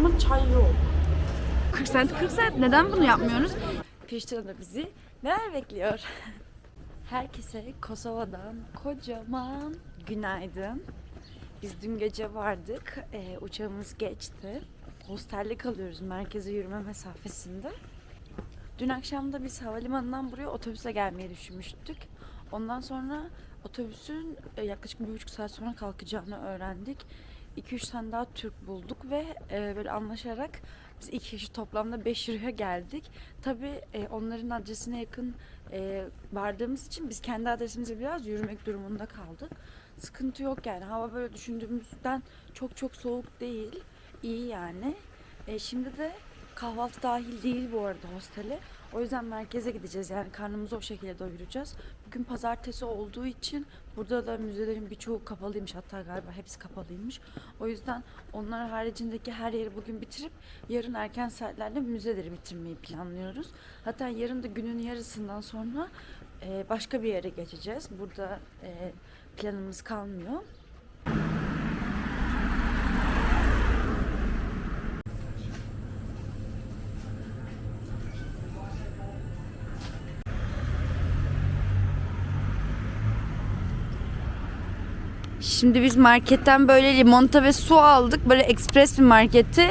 ama çay yok. 40 cent 40 cent neden bunu yapmıyoruz? Priştina'da bizi neler bekliyor? Herkese Kosova'dan kocaman günaydın. Biz dün gece vardık. Ee, uçağımız geçti. Hostelde kalıyoruz merkeze yürüme mesafesinde. Dün akşam da biz havalimanından buraya otobüse gelmeyi düşünmüştük. Ondan sonra otobüsün e, yaklaşık bir buçuk saat sonra kalkacağını öğrendik. 2-3 tane daha Türk bulduk ve e, böyle anlaşarak biz iki kişi toplamda 5 euroya geldik. Tabii e, onların adresine yakın e, vardığımız için biz kendi adresimize biraz yürümek durumunda kaldık. Sıkıntı yok yani. Hava böyle düşündüğümüzden çok çok soğuk değil. İyi yani. E, şimdi de kahvaltı dahil değil bu arada hostele. O yüzden merkeze gideceğiz yani karnımızı o şekilde doyuracağız. Bugün pazartesi olduğu için burada da müzelerin birçoğu kapalıymış hatta galiba hepsi kapalıymış. O yüzden onlar haricindeki her yeri bugün bitirip yarın erken saatlerde müzeleri bitirmeyi planlıyoruz. Hatta yarın da günün yarısından sonra e, başka bir yere geçeceğiz. Burada e, planımız kalmıyor. Şimdi biz marketten böyle limonata ve su aldık. Böyle ekspres bir marketi.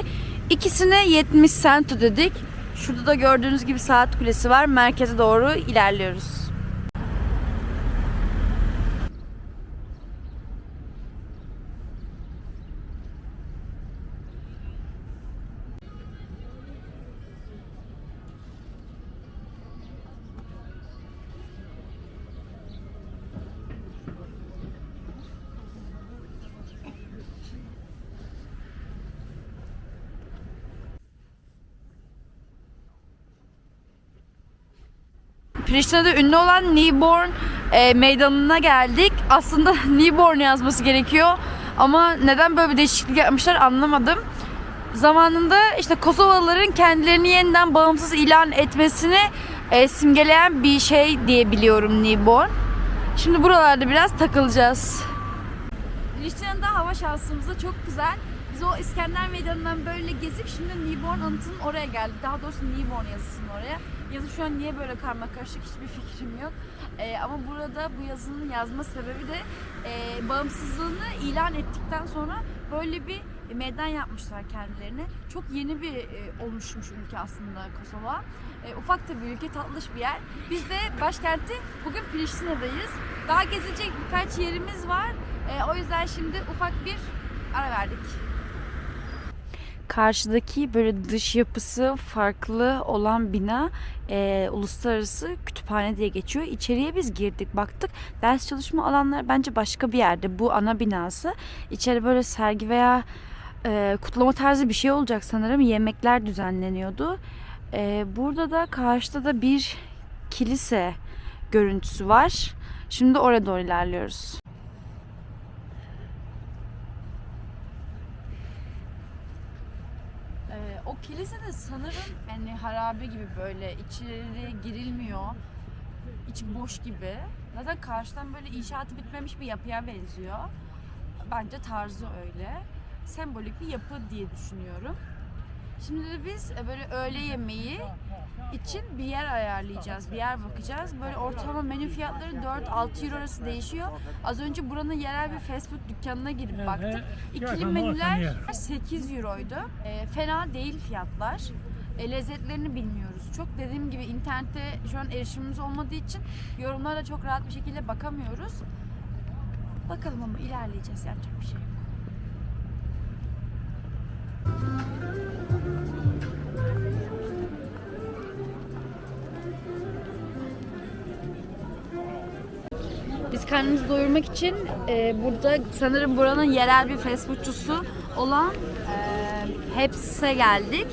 İkisine 70 cent ödedik. Şurada da gördüğünüz gibi saat kulesi var. Merkeze doğru ilerliyoruz. Priştine'de ünlü olan Newborn e, meydanına geldik. Aslında Newborn yazması gerekiyor. Ama neden böyle bir değişiklik yapmışlar anlamadım. Zamanında işte Kosovalıların kendilerini yeniden bağımsız ilan etmesini e, simgeleyen bir şey diye biliyorum Newborn. Şimdi buralarda biraz takılacağız. Priştine'de hava şansımız da çok güzel. Biz o İskender Meydanı'ndan böyle gezip şimdi Newborn anıtının oraya geldik. Daha doğrusu Newborn yazısının oraya. Yazı şu an niye böyle karma karışık hiçbir fikrim yok. Ee, ama burada bu yazının yazma sebebi de e, bağımsızlığını ilan ettikten sonra böyle bir meydan yapmışlar kendilerine. Çok yeni bir e, oluşmuş ülke aslında Kosova. E, ufak da bir ülke, tatlış bir yer. Biz de başkenti bugün Priştine'deyiz. Daha gezecek birkaç yerimiz var. E, o yüzden şimdi ufak bir ara verdik. Karşıdaki böyle dış yapısı farklı olan bina e, uluslararası kütüphane diye geçiyor. İçeriye biz girdik baktık. Ders çalışma alanları bence başka bir yerde. Bu ana binası. İçeri böyle sergi veya e, kutlama tarzı bir şey olacak sanırım. Yemekler düzenleniyordu. E, burada da karşıda da bir kilise görüntüsü var. Şimdi oraya doğru ilerliyoruz. Ee, o kilise de sanırım yani harabe gibi böyle içeri girilmiyor. İçi boş gibi. Zaten karşıdan böyle inşaatı bitmemiş bir yapıya benziyor. Bence tarzı öyle. Sembolik bir yapı diye düşünüyorum. Şimdi de biz e, böyle öğle yemeği için bir yer ayarlayacağız, bir yer bakacağız. Böyle ortalama menü fiyatları 4-6 euro arası değişiyor. Az önce buranın yerel bir fast food dükkanına girip baktık. İkili menüler 8 euroydu. E, fena değil fiyatlar. E, lezzetlerini bilmiyoruz. Çok dediğim gibi internette şu an erişimimiz olmadığı için yorumlara çok rahat bir şekilde bakamıyoruz. Bakalım ama ilerleyeceğiz yapacak bir şey yok. Karnımızı doyurmak için e, burada sanırım buranın yerel bir fast foodçusu olan e, Heps'e geldik.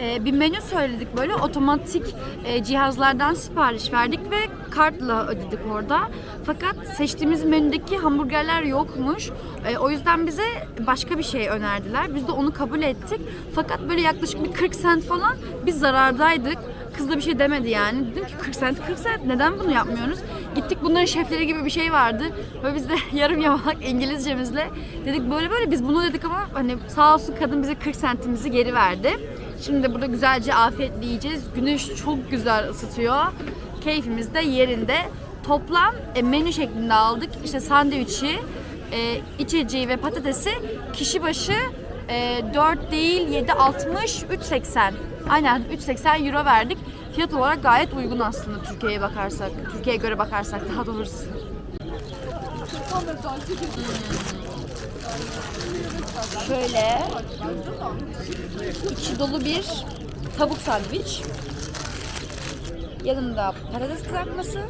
E, bir menü söyledik böyle otomatik e, cihazlardan sipariş verdik ve kartla ödedik orada. Fakat seçtiğimiz menüdeki hamburgerler yokmuş. E, o yüzden bize başka bir şey önerdiler. Biz de onu kabul ettik. Fakat böyle yaklaşık bir 40 cent falan biz zarardaydık. Kız da bir şey demedi yani. Dedim ki 40 cent 40 cent neden bunu yapmıyoruz? Gittik bunların şefleri gibi bir şey vardı. Ve biz de yarım yamalak İngilizcemizle dedik böyle böyle biz bunu dedik ama hani sağ olsun kadın bize 40 sentimizi geri verdi. Şimdi de burada güzelce afiyetle yiyeceğiz. Güneş çok güzel ısıtıyor. Keyfimiz de yerinde. Toplam e, menü şeklinde aldık. İşte sandviçi, e, içeceği ve patatesi kişi başı e, 4 değil 7.60 3.80 aynen 3.80 euro verdik. Fiyat olarak gayet uygun aslında Türkiye'ye bakarsak. Türkiye'ye göre bakarsak daha doğrusu. Şöyle içi dolu bir tavuk sandviç. Yanında patates kızartması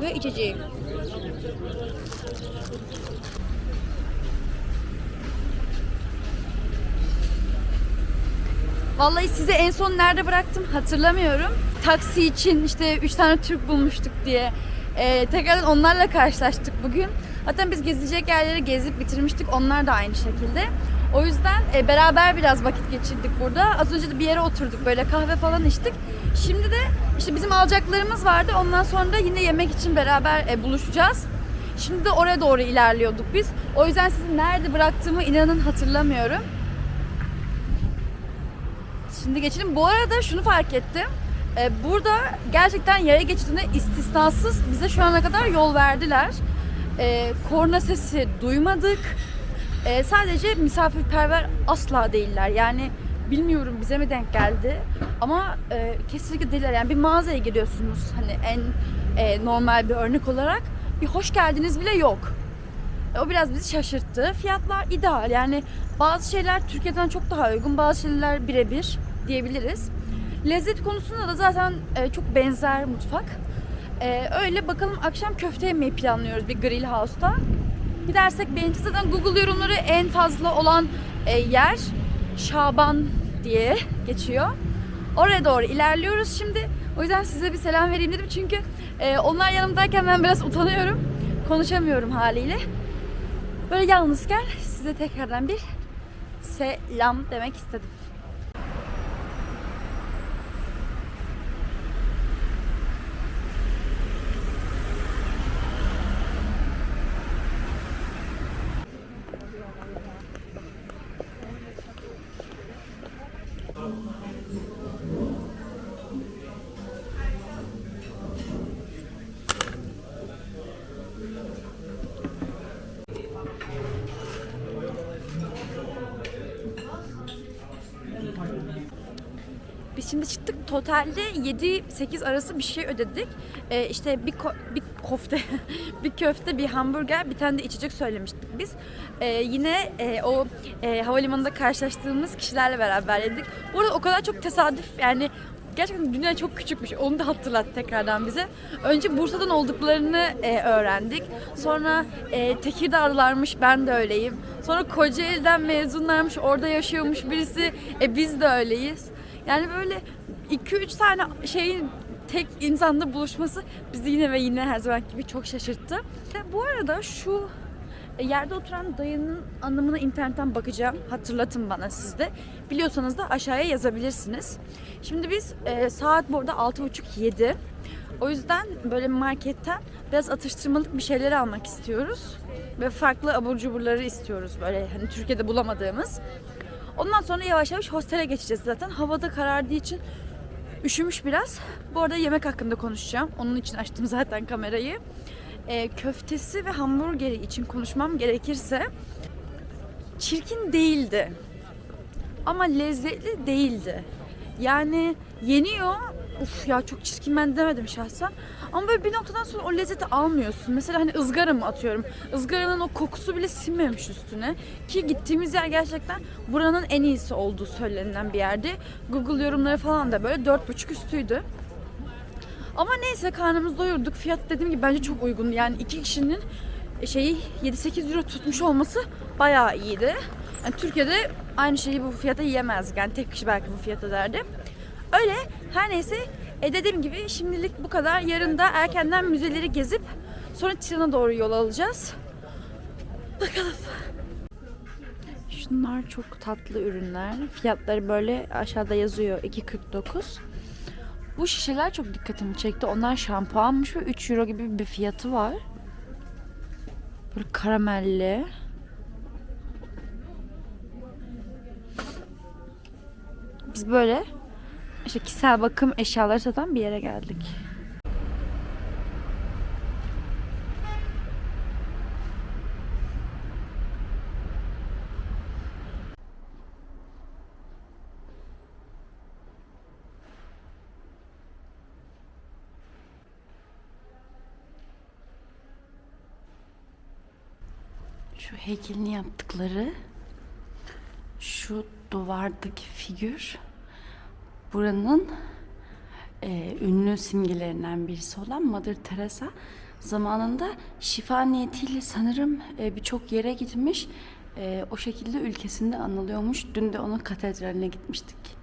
ve içeceği. Vallahi size en son nerede bıraktım hatırlamıyorum. Taksi için işte 3 tane Türk bulmuştuk diye. Ee, tekrardan onlarla karşılaştık bugün. Zaten biz gezilecek yerleri gezip bitirmiştik. Onlar da aynı şekilde. O yüzden e, beraber biraz vakit geçirdik burada. Az önce de bir yere oturduk böyle kahve falan içtik. Şimdi de işte bizim alacaklarımız vardı. Ondan sonra da yine yemek için beraber e, buluşacağız. Şimdi de oraya doğru ilerliyorduk biz. O yüzden sizi nerede bıraktığımı inanın hatırlamıyorum. Şimdi geçelim. Bu arada şunu fark ettim. Ee, burada gerçekten yaya geçidine istisnasız bize şu ana kadar yol verdiler. Ee, korna sesi duymadık. Ee, sadece misafirperver asla değiller. Yani bilmiyorum bize mi denk geldi. Ama e, kesinlikle değiller. Yani bir mağazaya giriyorsunuz hani en e, normal bir örnek olarak. Bir hoş geldiniz bile yok. E, O biraz bizi şaşırttı. Fiyatlar ideal. Yani bazı şeyler Türkiye'den çok daha uygun, bazı şeyler birebir diyebiliriz. Lezzet konusunda da zaten e, çok benzer mutfak. E, öyle bakalım akşam köfte yemeyi planlıyoruz bir grill house'ta. Gidersek beğenirse zaten Google yorumları en fazla olan e, yer Şaban diye geçiyor. Oraya doğru ilerliyoruz şimdi. O yüzden size bir selam vereyim dedim çünkü e, onlar yanımdayken ben biraz utanıyorum. Konuşamıyorum haliyle. Böyle yalnızken size tekrardan bir selam demek istedim. Biz şimdi çıktık totalde 7-8 arası bir şey ödedik. Ee, işte bir, ko- bir kofte, bir köfte, bir hamburger, bir tane de içecek söylemiştik biz. Ee, yine e, o e, havalimanında karşılaştığımız kişilerle beraber yedik. Bu arada o kadar çok tesadüf yani gerçekten dünya çok küçükmüş. Onu da hatırlat tekrardan bize. Önce Bursa'dan olduklarını e, öğrendik. Sonra e, Tekirdağlılarmış ben de öyleyim. Sonra Kocaeli'den mezunlarmış orada yaşıyormuş birisi. E biz de öyleyiz. Yani böyle 2-3 tane şeyin tek insanda buluşması bizi yine ve yine her zaman gibi çok şaşırttı. Ve bu arada şu yerde oturan dayının anlamına internetten bakacağım. Hatırlatın bana siz de. Biliyorsanız da aşağıya yazabilirsiniz. Şimdi biz e, saat bu arada 6.30-7. O yüzden böyle marketten biraz atıştırmalık bir şeyler almak istiyoruz. Ve farklı abur cuburları istiyoruz böyle hani Türkiye'de bulamadığımız. Ondan sonra yavaş yavaş hostele geçeceğiz zaten. Havada karardığı için üşümüş biraz. Bu arada yemek hakkında konuşacağım. Onun için açtım zaten kamerayı. Ee, köftesi ve hamburgeri için konuşmam gerekirse çirkin değildi. Ama lezzetli değildi. Yani yeniyor. Uf ya çok çirkin ben demedim şahsen. Ama böyle bir noktadan sonra o lezzeti almıyorsun. Mesela hani ızgara mı atıyorum? Izgaranın o kokusu bile sinmemiş üstüne. Ki gittiğimiz yer gerçekten buranın en iyisi olduğu söylenilen bir yerdi. Google yorumları falan da böyle 4,5 üstüydü. Ama neyse karnımızı doyurduk. Fiyat dediğim gibi bence çok uygun. Yani iki kişinin şeyi 7-8 euro tutmuş olması bayağı iyiydi. Yani Türkiye'de aynı şeyi bu fiyata yiyemezdik. Yani tek kişi belki bu fiyata derdi. Öyle her neyse e dediğim gibi şimdilik bu kadar. Yarın da erkenden müzeleri gezip sonra Tiran'a doğru yol alacağız. Bakalım. Şunlar çok tatlı ürünler. Fiyatları böyle aşağıda yazıyor 2.49. Bu şişeler çok dikkatimi çekti. Onlar şampuanmış ve 3 euro gibi bir fiyatı var. Böyle karamelli. Biz böyle işte kişisel bakım eşyaları satan bir yere geldik. Şu heykelini yaptıkları şu duvardaki figür buranın e, ünlü simgelerinden birisi olan Mother Teresa zamanında şifa niyetiyle sanırım e, birçok yere gitmiş. E, o şekilde ülkesinde anılıyormuş. Dün de onun katedraline gitmiştik.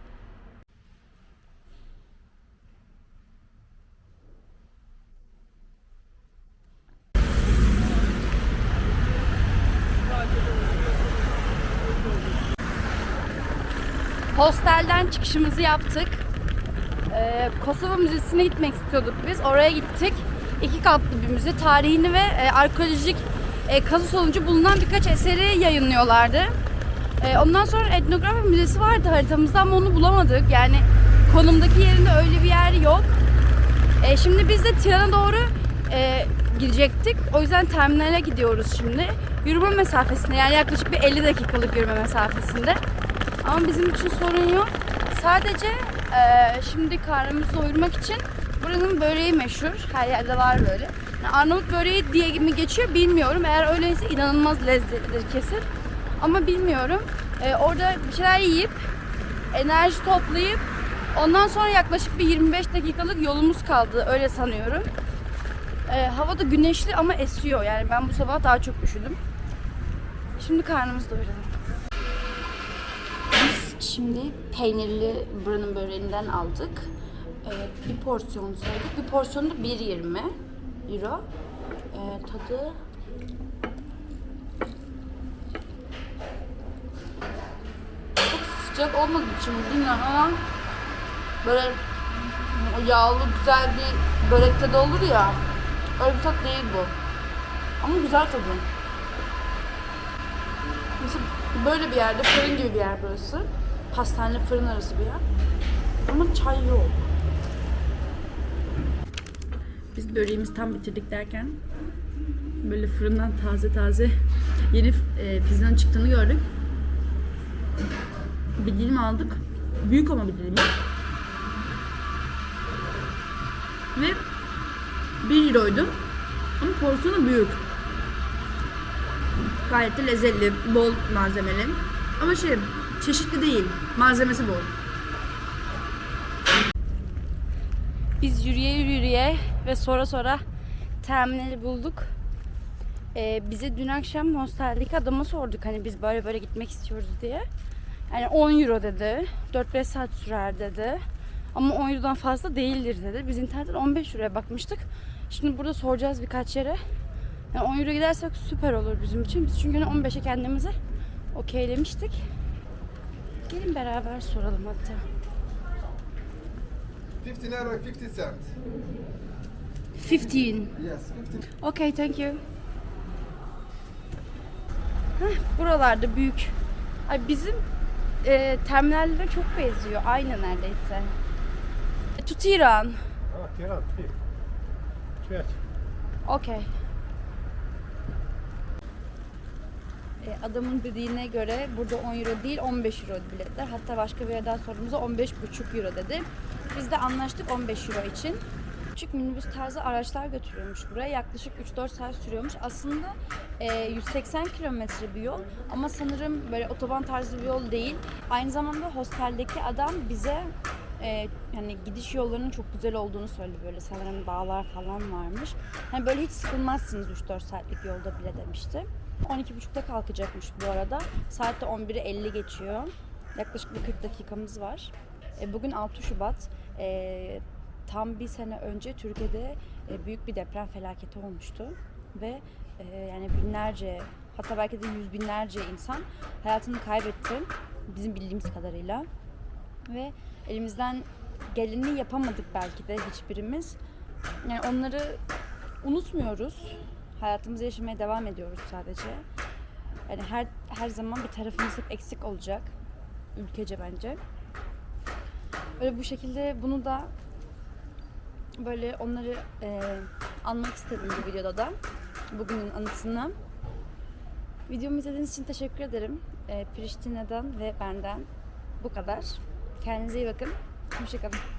Hostelden çıkışımızı yaptık. Ee, Kosova Müzesi'ne gitmek istiyorduk biz. Oraya gittik. İki katlı bir müze. Tarihini ve e, arkeolojik e, kazı sonucu bulunan birkaç eseri yayınlıyorlardı. E, ondan sonra etnografi müzesi vardı haritamızda ama onu bulamadık. Yani konumdaki yerinde öyle bir yer yok. E, şimdi biz de Tiran'a doğru e, gidecektik. O yüzden terminale gidiyoruz şimdi. Yürüme mesafesinde yani yaklaşık bir 50 dakikalık yürüme mesafesinde. Ama bizim için sorun yok. Sadece e, şimdi karnımızı doyurmak için buranın böreği meşhur. Her yerde var böyle. Yani Arnavut böreği diye mi geçiyor bilmiyorum. Eğer öyleyse inanılmaz lezzetlidir kesin. Ama bilmiyorum. E, orada bir şeyler yiyip enerji toplayıp ondan sonra yaklaşık bir 25 dakikalık yolumuz kaldı. Öyle sanıyorum. E, hava da güneşli ama esiyor. Yani ben bu sabah daha çok üşüdüm. Şimdi karnımızı doyuralım. Şimdi peynirli buranın böreğinden aldık. Ee, bir porsiyon söyledik. Bir porsiyonu da 1.20 euro. Ee, tadı çok sıcak olmadığı için mi bilmiyorum ama böyle yağlı güzel bir börek tadı olur ya. Öyle bir tat değil bu. Ama güzel tadı. Mesela böyle bir yerde fırın gibi bir yer burası. Pastane fırın arası bir yer. Ama çay yok. Biz böreğimizi tam bitirdik derken böyle fırından taze taze yeni e, pizzanın çıktığını gördük. Bir dilim aldık. Büyük ama bir dilim. Ve 1 euroydu. Ama porsiyonu büyük. Gayet de lezzetli, bol malzemeli. Ama şey, çeşitli değil. Malzemesi bol. Biz yürüye yürüye ve sonra sonra terminali bulduk. Ee, bize dün akşam hosteldeki adama sorduk hani biz böyle böyle gitmek istiyoruz diye. Yani 10 euro dedi. 4-5 saat sürer dedi. Ama 10 eurodan fazla değildir dedi. Biz internetten 15 euroya bakmıştık. Şimdi burada soracağız birkaç yere. Yani 10 euro gidersek süper olur bizim için. Biz çünkü hani 15'e kendimizi okeylemiştik. Gelin beraber soralım hatta. 15 euro 50 cent. 15. Yes, 15. Okay, thank you. Heh, buralarda büyük. Ay bizim e, terminallere çok benziyor. Aynı neredeyse. Tutiran. Ah, Tiran, sì. Certo. Okey. E, adamın dediğine göre burada 10 euro değil 15 euro biletler. Hatta başka bir yerden sorduğumuzda 15,5 euro dedi. Biz de anlaştık 15 euro için. Küçük minibüs tarzı araçlar götürüyormuş buraya. Yaklaşık 3-4 saat sürüyormuş. Aslında e, 180 kilometre bir yol ama sanırım böyle otoban tarzı bir yol değil. Aynı zamanda hosteldeki adam bize e, yani gidiş yollarının çok güzel olduğunu söyledi böyle sanırım dağlar falan varmış. Hani böyle hiç sıkılmazsınız 3-4 saatlik yolda bile demişti. 12.30'da kalkacakmış bu arada. Saatte 11'i 50 geçiyor. Yaklaşık bir 40 dakikamız var. E, bugün 6 Şubat. E, tam bir sene önce Türkiye'de e, büyük bir deprem felaketi olmuştu. Ve yani binlerce hatta belki de yüz binlerce insan hayatını kaybetti. Bizim bildiğimiz kadarıyla. Ve elimizden gelinliği yapamadık belki de hiçbirimiz. Yani onları unutmuyoruz. Hayatımızı yaşamaya devam ediyoruz sadece. Yani her her zaman bir tarafımız hep eksik olacak. Ülkece bence. Böyle bu şekilde bunu da böyle onları e, anmak istedim bu videoda da. Bugünün anısını. Videomu izlediğiniz için teşekkür ederim. E, Priştine'den ve benden bu kadar. Kendinize iyi bakın. Hoşçakalın.